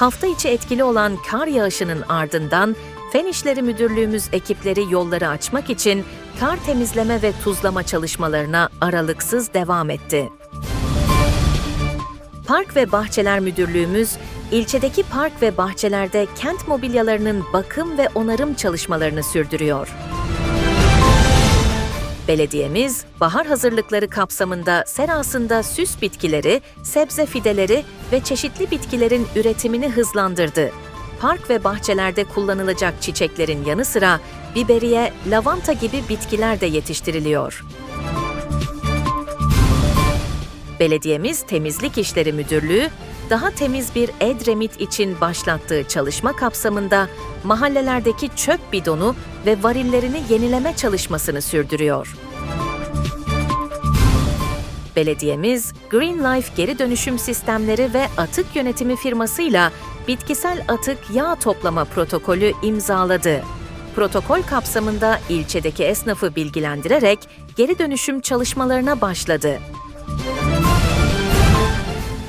Hafta içi etkili olan kar yağışının ardından Fen İşleri Müdürlüğümüz ekipleri yolları açmak için kar temizleme ve tuzlama çalışmalarına aralıksız devam etti. Park ve Bahçeler Müdürlüğümüz, ilçedeki park ve bahçelerde kent mobilyalarının bakım ve onarım çalışmalarını sürdürüyor. Belediyemiz, bahar hazırlıkları kapsamında serasında süs bitkileri, sebze fideleri ve çeşitli bitkilerin üretimini hızlandırdı. Park ve bahçelerde kullanılacak çiçeklerin yanı sıra biberiye, lavanta gibi bitkiler de yetiştiriliyor. Belediyemiz Temizlik İşleri Müdürlüğü, daha temiz bir Edremit için başlattığı çalışma kapsamında mahallelerdeki çöp bidonu ve varillerini yenileme çalışmasını sürdürüyor. Belediyemiz Green Life geri dönüşüm sistemleri ve atık yönetimi firmasıyla bitkisel atık yağ toplama protokolü imzaladı. Protokol kapsamında ilçedeki esnafı bilgilendirerek geri dönüşüm çalışmalarına başladı.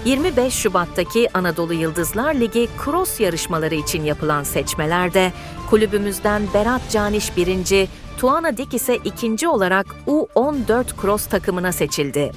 25 Şubat'taki Anadolu Yıldızlar Ligi Cross yarışmaları için yapılan seçmelerde kulübümüzden Berat Caniş 1. Tuana Dik ise ikinci olarak U14 Cross takımına seçildi.